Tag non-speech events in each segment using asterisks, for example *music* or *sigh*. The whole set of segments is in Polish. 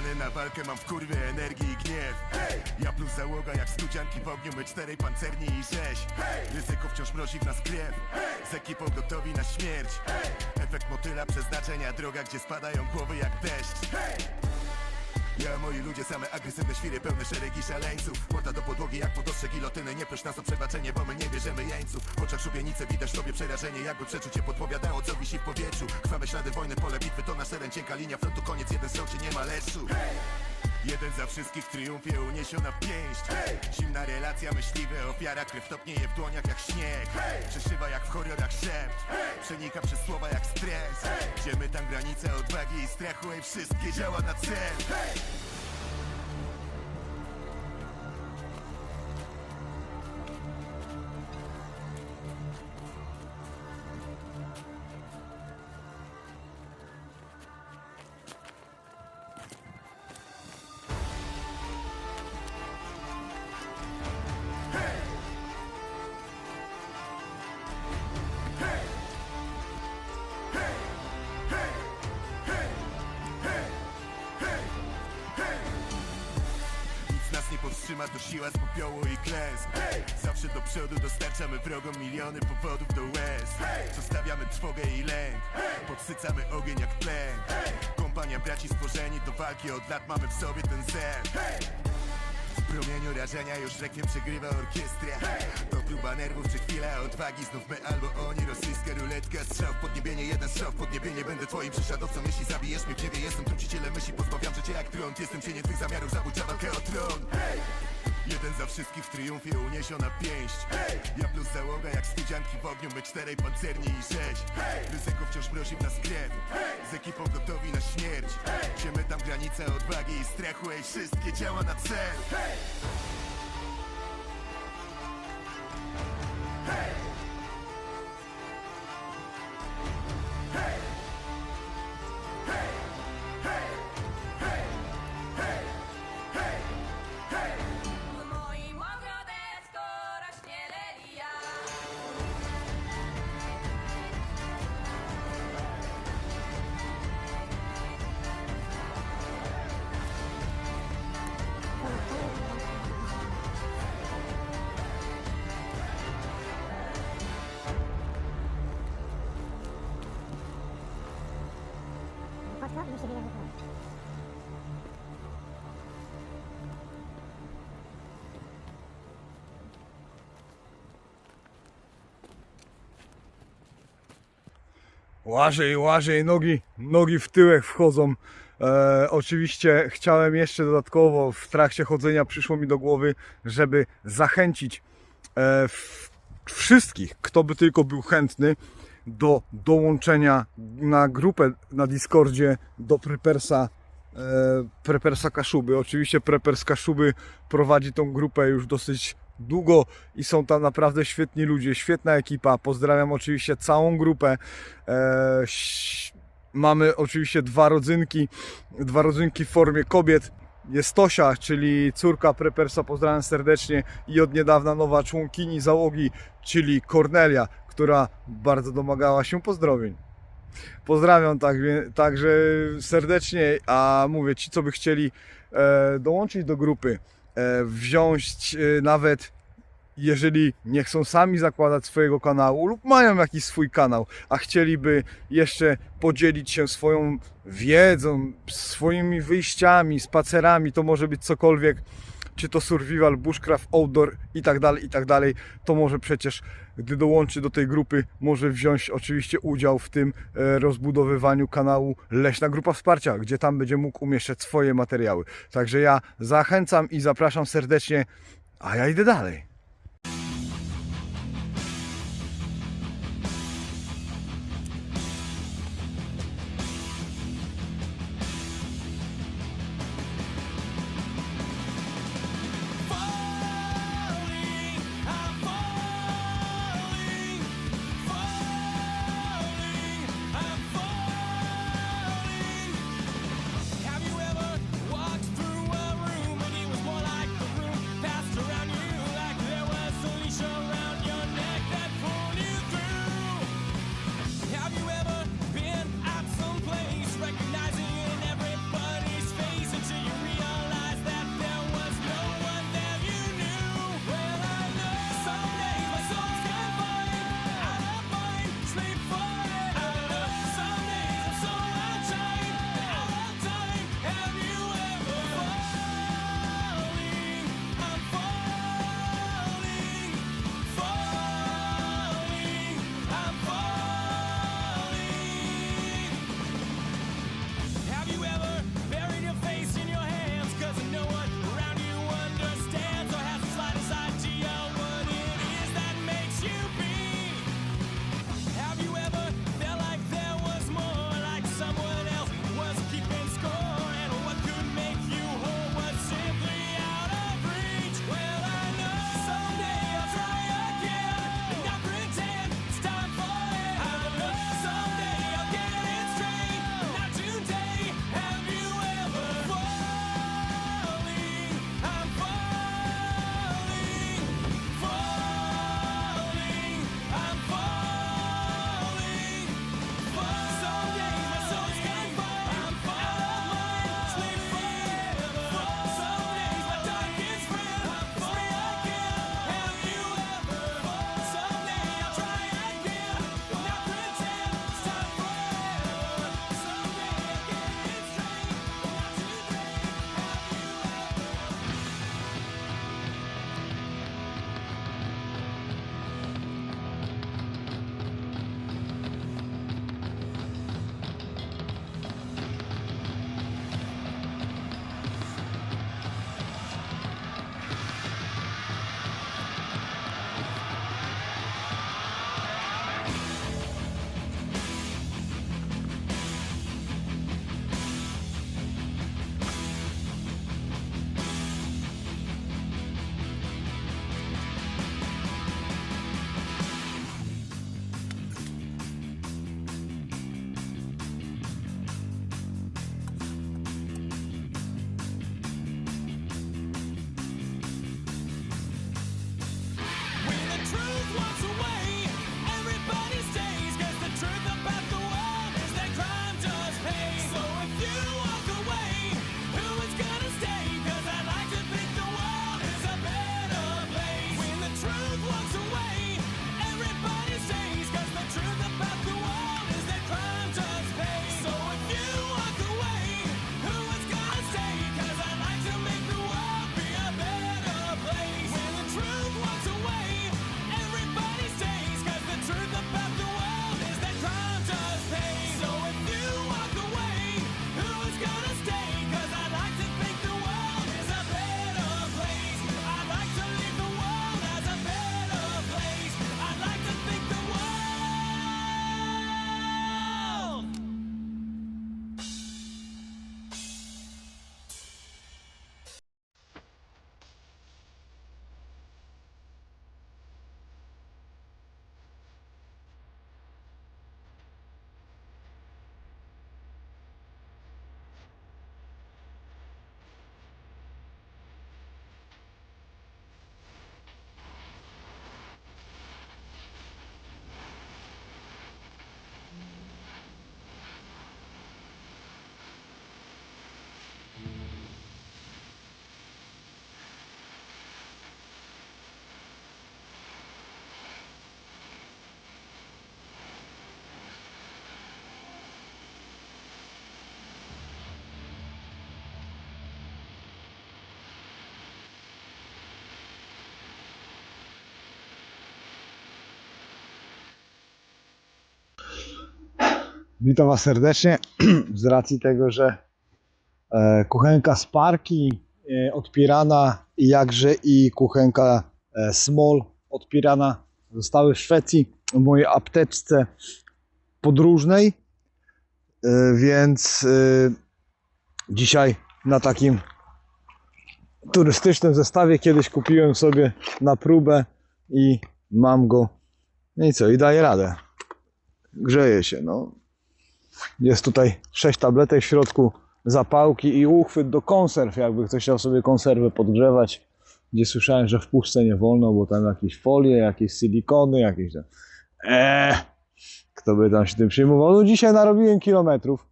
Na walkę, mam w kurwie energii i gniew. Ja plus załoga jak studzianki w ogniu, my czterej pancerni i rzeź. Ryzyko wciąż mrozi w nas krew. Z ekipą gotowi na śmierć. Efekt motyla przeznaczenia, droga gdzie spadają głowy jak deszcz ja, moi ludzie, same agresywne świry, pełne szeregi szaleńców. Płota do podłogi jak podostrze gilotyny. Nie proś nas o przebaczenie, bo my nie bierzemy jeńców. W oczach szubienice widać tobie przerażenie Jakby przeczucie podpowiadało, co wisi w powietrzu. Krwawe ślady wojny, pole bitwy to nasza ręcienka Linia frontu, koniec, jeden strzał, czy nie ma leczu Jeden za wszystkich w triumfie uniesiona w pięść. Zimna relacja, myśliwe ofiara Krew topnieje w dłoniach jak śnieg. Przeszywa jak w horrorach szept. Przenika przez słowa jak stres. Gdzie my tam granice odwagi i strachu I wszystkie działa na cel nie powstrzyma, to siła z popiołu i klęsk. Zawsze do przodu dostarczamy wrogom miliony powodów do łez. Zostawiamy trwogę i lęk. Podsycamy ogień jak tlen Kompania braci stworzeni do walki Od lat mamy w sobie ten zen w promieniu rażenia już rekiem przegrywa orkiestra To próba nerwów czy chwila odwagi. Znów my albo oni, rosyjska ruletka Strzał w podniebienie, jeden strzał w podniebienie. Będę twoim prześladowcą, jeśli zabijesz mnie w dziewie Jestem trucicielem myśli, pozbawiam życia jak trąd Jestem cieniem twych zamiarów, zabójcza walkę o tron Jeden za wszystkich w triumfie uniesiona pięść. Ja plus załoga jak studzianki w ogniu My czterej pancerni i sześć Ryzyko wciąż mrozi w nas krew. Z ekipą gotowi na śmierć. Gdzie my tam granice odwagi i strachu Ej, wszystkie działa na cel. W Poszło i widać Łażej, łażej, nogi, nogi w tyłek wchodzą. E, oczywiście chciałem jeszcze dodatkowo w trakcie chodzenia przyszło mi do głowy, żeby zachęcić e, w, wszystkich, kto by tylko był chętny do dołączenia na grupę na Discordzie do Prepersa e, Prepersa Kaszuby. Oczywiście Prepers Kaszuby prowadzi tą grupę już dosyć długo i są tam naprawdę świetni ludzie, świetna ekipa. Pozdrawiam oczywiście całą grupę. E, mamy oczywiście dwa rodzynki, dwa rodzynki w formie kobiet. Jest Tosia, czyli córka Prepersa, pozdrawiam serdecznie. I od niedawna nowa członkini załogi, czyli Kornelia, która bardzo domagała się pozdrowień. Pozdrawiam tak, także serdecznie, a mówię ci, co by chcieli e, dołączyć do grupy, e, wziąć e, nawet jeżeli nie chcą sami zakładać swojego kanału lub mają jakiś swój kanał, a chcieliby jeszcze podzielić się swoją wiedzą, swoimi wyjściami, spacerami, to może być cokolwiek, czy to survival, bushcraft, outdoor i tak dalej, i tak dalej, to może przecież, gdy dołączy do tej grupy, może wziąć oczywiście udział w tym e, rozbudowywaniu kanału Leśna Grupa Wsparcia, gdzie tam będzie mógł umieszczać swoje materiały. Także ja zachęcam i zapraszam serdecznie, a ja idę dalej. Witam Was serdecznie. *clears throat* Z racji tego, że e, kuchenka z parki e, odpierana i jakże i kuchenka e, small odpierana zostały w Szwecji w mojej apteczce podróżnej. Więc dzisiaj na takim turystycznym zestawie kiedyś kupiłem sobie na próbę i mam go. No i co, i daje radę. Grzeje się, no. Jest tutaj 6 tabletek w środku, zapałki i uchwyt do konserw, jakby ktoś chciał sobie konserwę podgrzewać. Gdzie słyszałem, że w puszce nie wolno, bo tam jakieś folie, jakieś silikony, jakieś tam. Eee, kto by tam się tym przyjmował? No dzisiaj narobiłem kilometrów.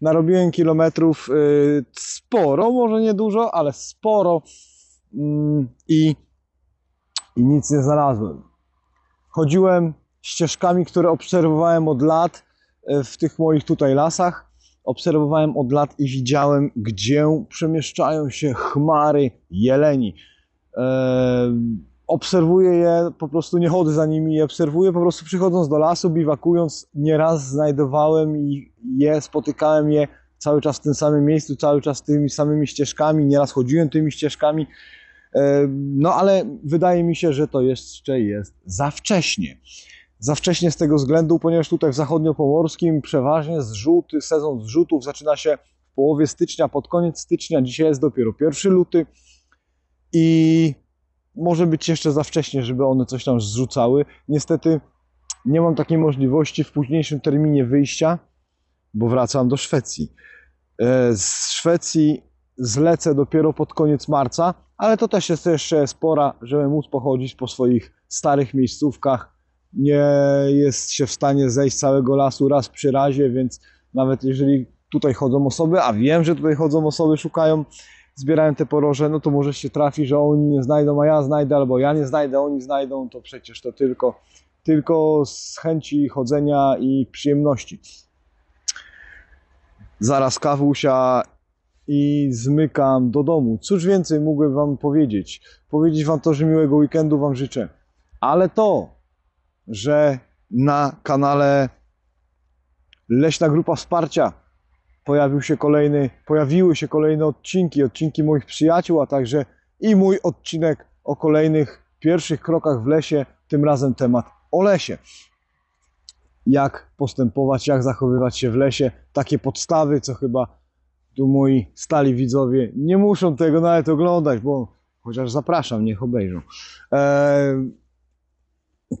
Narobiłem kilometrów yy, sporo, może nie dużo, ale sporo. Mm, i, I nic nie znalazłem. Chodziłem ścieżkami, które obserwowałem od lat w tych moich tutaj lasach. Obserwowałem od lat i widziałem, gdzie przemieszczają się chmary jeleni. E, obserwuję je, po prostu nie chodzę za nimi i obserwuję, po prostu przychodząc do lasu, biwakując, nieraz znajdowałem je, spotykałem je cały czas w tym samym miejscu, cały czas tymi samymi ścieżkami, nieraz chodziłem tymi ścieżkami. E, No ale wydaje mi się, że to jeszcze jest za wcześnie. Za wcześnie z tego względu, ponieważ tutaj w zachodniopomorskim przeważnie zrzuty, sezon zrzutów zaczyna się w połowie stycznia, pod koniec stycznia. Dzisiaj jest dopiero 1 luty i może być jeszcze za wcześnie, żeby one coś tam zrzucały. Niestety nie mam takiej możliwości w późniejszym terminie wyjścia, bo wracam do Szwecji. E, Z Szwecji zlecę dopiero pod koniec marca, ale to też jest jeszcze spora, żeby móc pochodzić po swoich starych miejscówkach. Nie jest się w stanie zejść całego lasu raz przy razie, więc nawet jeżeli tutaj chodzą osoby, a wiem, że tutaj chodzą osoby, szukają, zbierają te poroże, no to może się trafi, że oni nie znajdą, a ja znajdę, albo ja nie znajdę, oni znajdą, to przecież to tylko, tylko z chęci chodzenia i przyjemności. Zaraz kawusia i zmykam do domu. Cóż więcej mógłbym Wam powiedzieć? Powiedzieć Wam to, że miłego weekendu Wam życzę. Ale to, że na kanale Leśna Grupa Wsparcia pojawił się kolejny, pojawiły się kolejne odcinki, odcinki moich przyjaciół, a także i mój odcinek o kolejnych pierwszych krokach w lesie, tym razem temat o lesie. Jak postępować, jak zachowywać się w lesie, takie podstawy, co chyba tu moi stali widzowie nie muszą tego nawet oglądać, bo chociaż zapraszam, niech obejrzą. Eee,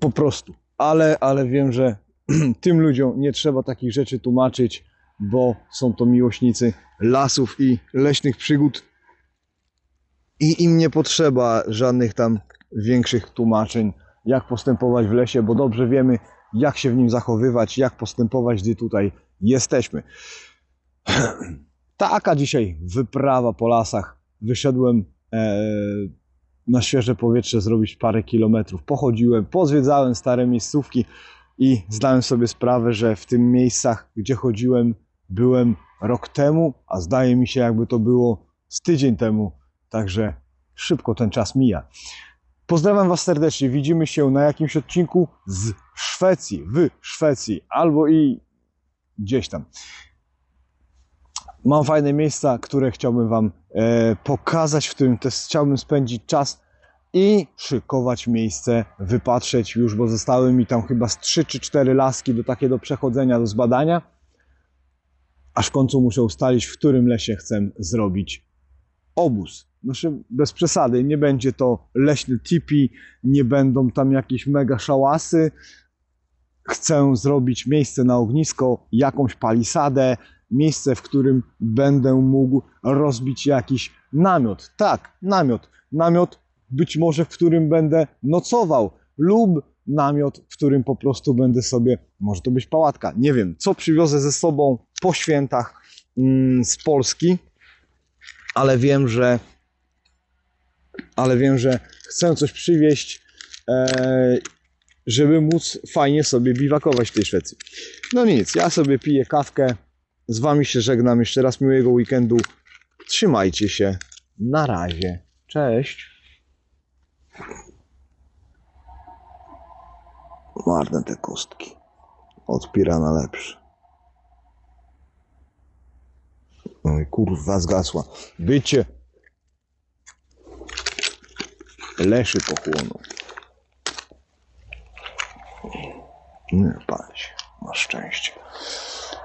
po prostu. Ale, ale wiem, że *clears throat* tym ludziom nie trzeba takich rzeczy tłumaczyć, bo są to miłośnicy lasów i leśnych przygód. I im nie potrzeba żadnych tam większych tłumaczeń, jak postępować w lesie, bo dobrze wiemy, jak się w nim zachowywać, jak postępować, gdy tutaj jesteśmy. *clears throat* Taka dzisiaj wyprawa po lasach. Wyszedłem e, na świeże powietrze zrobić parę kilometrów. Pochodziłem, pozwiedzałem stare miejscówki i zdałem sobie sprawę, że w tych miejscach, gdzie chodziłem, byłem rok temu, a zdaje mi się, jakby to było z tydzień temu. Także szybko ten czas mija. Pozdrawiam Was serdecznie. Widzimy się na jakimś odcinku z Szwecji, w Szwecji albo i gdzieś tam. Mam fajne miejsca, które chciałbym Wam pokazać, w którym też chciałbym spędzić czas i szykować miejsce, wypatrzeć już, bo zostały mi tam chyba z 3 czy 4 laski do takie do przechodzenia, do zbadania. Aż w końcu muszę ustalić, w którym lesie chcę zrobić obóz. Znaczy, bez przesady, nie będzie to leśny tipi, nie będą tam jakieś mega szałasy. Chcę zrobić miejsce na ognisko, jakąś palisadę, miejsce, w którym będę mógł rozbić jakiś namiot. Tak, namiot. Namiot być może, w którym będę nocował lub namiot, w którym po prostu będę sobie, może to być pałatka, nie wiem, co przywiozę ze sobą po świętach mm, z Polski, ale wiem, że ale wiem, że chcę coś przywieźć, e, żeby móc fajnie sobie biwakować w tej Szwecji. No nic, ja sobie piję kawkę, z Wami się żegnam, jeszcze raz miłego weekendu, trzymajcie się, na razie, cześć. Marne te kostki, od pirana lepsze. Oj, kurwa, zgasła. Bycie. Leszy pochłonął. Nie, patrz, masz szczęście.